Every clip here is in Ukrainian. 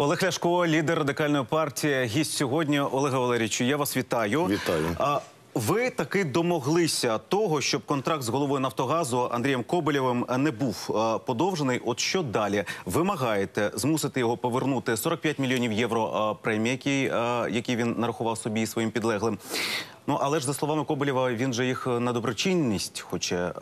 Олег Ляшко, лідер радикальної партії. Гість сьогодні Олега Валерійовичу. Я вас вітаю. Вітаю. А ви таки домоглися того, щоб контракт з головою Нафтогазу Андрієм Коболєвим не був подовжений. От що далі? Вимагаєте змусити його повернути 45 мільйонів євро премії, які, які він нарахував собі і своїм підлеглим. Ну але ж за словами Коболєва, він же їх на доброчинність хоче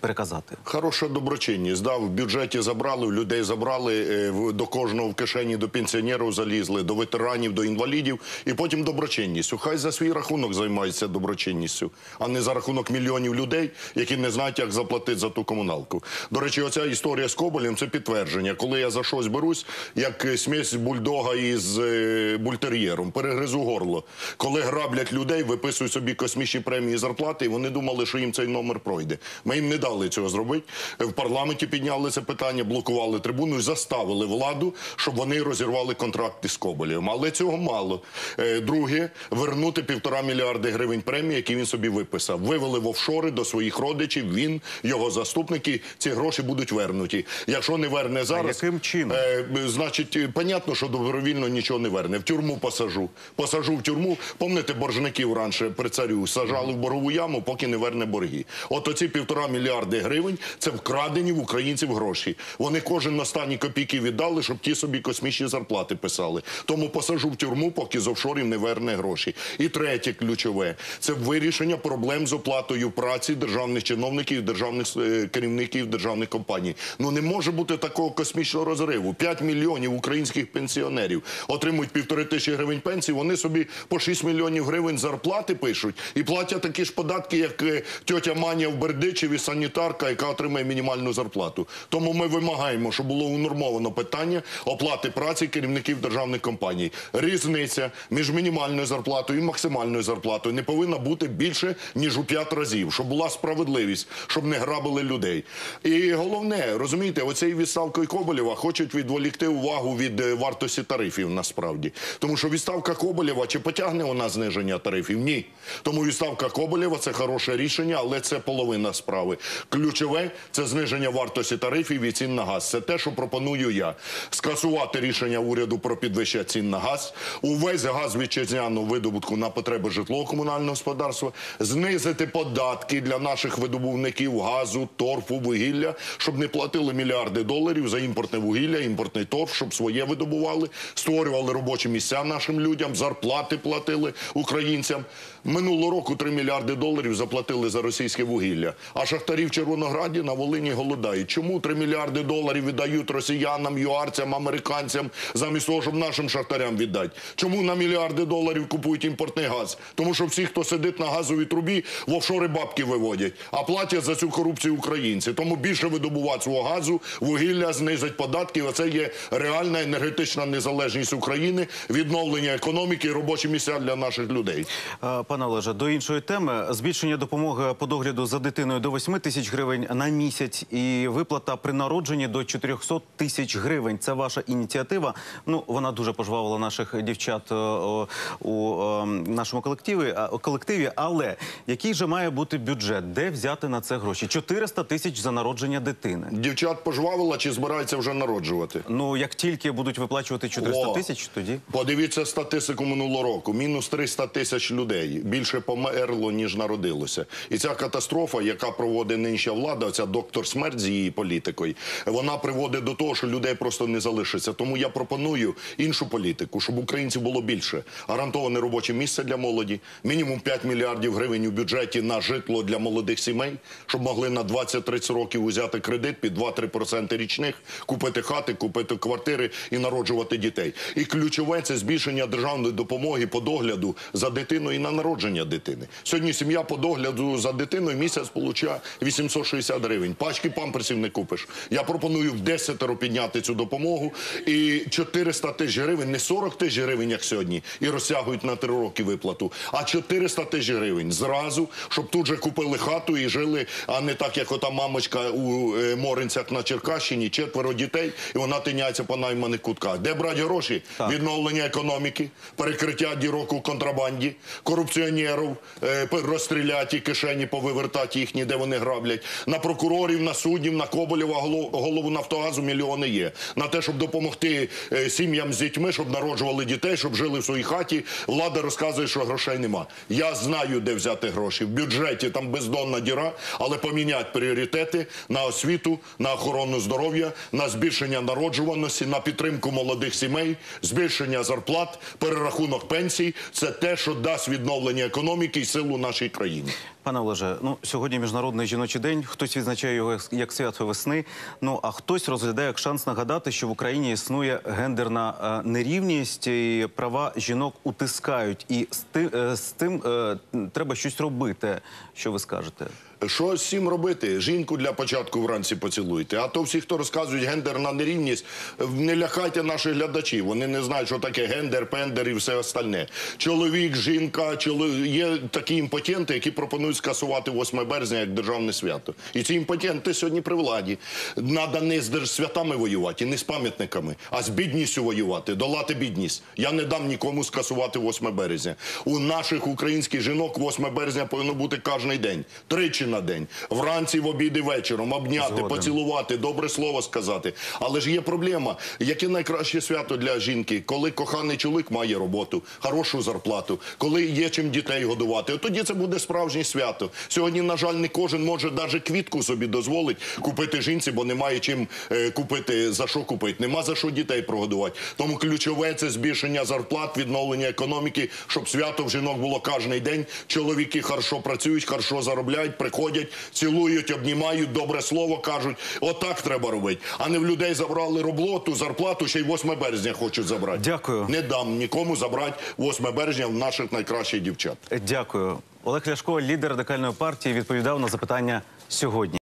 переказати. Хороша доброчинність. Да, в бюджеті забрали, в людей забрали, е, до кожного в кишені, до пенсіонерів залізли, до ветеранів, до інвалідів, і потім доброчинністю. Хай за свій рахунок займається доброчинністю, а не за рахунок мільйонів людей, які не знають, як заплатити за ту комуналку. До речі, оця історія з Коболем це підтвердження. Коли я за щось берусь, як е, смесь бульдога із е, бультер'єром, перегризу горло. Коли граблять людей, виписують собі космічні премії зарплати, і вони думали, що їм цей номер пройде. Ми їм не дали цього зробити. В парламенті підняли це питання, блокували трибуну і заставили владу, щоб вони розірвали контракти з Коболєвим. Але цього мало. Е, Друге, вернути півтора мільярди гривень премії, які він собі виписав. Вивели в офшори до своїх родичів. Він, його заступники. Ці гроші будуть вернуті. Якщо не верне зараз, яким чином? Е, значить, е, понятно, що добровільно нічого не верне. В тюрму посажу. Посажу в тюрму. Помните, боржників раніше при царю сажали в боргову яму, поки не верне борги. От оці півтора мільярди гривень це вкрадені в українців гроші. Вони кожен на останні копійки віддали, щоб ті собі космічні зарплати писали. Тому посажу в тюрму, поки з офшорів не верне гроші. І третє ключове це вирішення проблем з оплатою праці державних чиновників, державних е, керівників державних компаній. Ну не може бути такого космічного розриву. 5 мільйонів українських пенсіонерів отримують півтори тисячі гривень пенсії. Вони собі по 6 мільйонів гривень зарплати пишуть і платять такі ж податки, як е, тьотя Маня в Бердичеві, санітарка, яка отримує мінімальну зарплату. Тому ми вимагаємо, щоб було унормовано питання оплати праці керівників державних компаній. Різниця між мінімальною зарплатою і максимальною зарплатою не повинна бути більше ніж у 5 разів, щоб була справедливість, щоб не грабили людей. І головне, розумієте, оцею відставкою Коболєва хочуть відволікти увагу від е, вартості тарифів насправді. Тому що відставка Коболєва чи потягне вона зниження тарифів? Ні. Тому відставка Коболєва це хороше рішення, але це половина справи. Ключове це зниження вартості тарифів і цін на газ. Це те, що пропоную я. Скасувати рішення уряду про підвищення цін на газ, увесь газ вітчизняного видобутку на потреби житлово-комунального господарства, знизити податки для наших видобувників газу, торфу, вугілля, щоб не платили мільярди доларів за імпортне вугілля, імпортний торф, щоб своє видобували, створювали робочі місця нашим людям, зарплати платили українцям. Минулого року 3 мільярди доларів заплатили за російське вугілля. А шахтарі в Червонограді на Волині голодають. Чому 3 мільярди доларів віддають росіянам, юарцям, американцям, замість того, щоб нашим шахтарям віддати? Чому на мільярди доларів купують імпортний газ? Тому що всі, хто сидить на газовій трубі, в офшори бабки виводять, а платять за цю корупцію українці. Тому більше видобувати свого газу, вугілля, знизить податки. Оце є реальна енергетична незалежність України, відновлення економіки і робочі місця для наших людей. Е, Пане Олеже, до іншої теми збільшення допомоги по догляду за дитиною до 8 тисяч гривень на місяць і виплата при народженні до 400 тисяч гривень. Це ваша ініціатива. Ну вона дуже пожвавила наших дівчат е, о, у е, нашому колективі. колективі. Але який же має бути бюджет? Де взяти на це гроші? 400 тисяч за народження дитини. Дівчат пожвавила чи збирається вже народжувати? Ну як тільки будуть виплачувати 400 тисяч, тоді Подивіться статистику минулого року. Мінус 300 тисяч людей. Більше померло, ніж народилося. І ця катастрофа, яка проводить нинішня влада, ця доктор смерть з її політикою, вона приводить до того, що людей просто не залишиться. Тому я пропоную іншу політику, щоб українців було більше. Гарантоване робоче місце для молоді, мінімум 5 мільярдів гривень у бюджеті на житло для молодих сімей, щоб могли на 20-30 років узяти кредит під 2-3% річних, купити хати, купити квартири і народжувати дітей. І ключове це збільшення державної допомоги по догляду за дитиною і на народження дитини. Сьогодні сім'я по догляду за дитиною місяць получає 860 гривень. Пачки памперсів не купиш. Я пропоную в 10 підняти цю допомогу і 400 тисяч гривень, не 40 тисяч гривень, як сьогодні, і розтягують на 3 роки виплату, а 400 тисяч гривень зразу, щоб тут же купили хату і жили, а не так, як ота мамочка у е, Моринцях на Черкащині, четверо дітей, і вона тиняється по найманих кутках. Де брати гроші? Так. Відновлення економіки, перекриття дірок у контрабанді, корупціонерів, е, розстріляті кишені, повивертати їхні, де вони грають. Травлять. На прокурорів, на суддів, на Коболєва, голов- голову Нафтогазу мільйони є. На те, щоб допомогти е, сім'ям з дітьми, щоб народжували дітей, щоб жили в своїй хаті. Влада розказує, що грошей нема. Я знаю, де взяти гроші. В бюджеті там бездонна діра, але поміняти пріоритети на освіту, на охорону здоров'я, на збільшення народжуваності, на підтримку молодих сімей, збільшення зарплат, перерахунок пенсій це те, що дасть відновлення економіки і силу нашій країні. Пане Олеже, ну сьогодні міжнародний жіночий день. Хтось відзначає його як- свято весни. Ну а хтось розглядає як шанс нагадати, що в Україні існує гендерна е, нерівність і права жінок утискають. І з тим, е, з тим е, треба щось робити. Що ви скажете? Що з цим робити? Жінку для початку вранці поцілуйте. А то всі, хто розказують гендерна нерівність, не лякайте наших глядачів. Вони не знають, що таке гендер, пендер і все остальне. Чоловік, жінка, чоло... є такі імпотенти, які пропонують скасувати 8 березня як державне свято. І ці імпотенти сьогодні при владі. Надо не з святами воювати, не з пам'ятниками, а з бідністю воювати, долати бідність. Я не дам нікому скасувати 8 березня. У наших українських жінок 8 березня повинно бути кожен день. Тричі на день. Вранці, в обід і вечором. Обняти, Згоден. поцілувати, добре слово сказати. Але ж є проблема. Яке найкраще свято для жінки? Коли коханий чоловік має роботу, хорошу зарплату, коли є чим дітей годувати. От тоді це буде справжнє свято. Сьогодні, на жаль, не кожен може навіть квітку собі дозволить купити жінці, бо немає чим е, купити, за що купити. Нема за що дітей прогодувати. Тому ключове це збільшення зарплат, відновлення економіки, щоб свято в жінок було кожен день. Чоловіки хорошо працюють, хорошо заробляють, приходять, цілують, обнімають, добре слово кажуть. Отак треба робити. А не в людей забрали роботу, зарплату, ще й 8 березня хочуть забрати. Дякую. Не дам нікому забрати 8 березня в наших найкращих дівчат. Дякую. Олег Ляшко, лідер радикальної партії, відповідав на запитання сьогодні.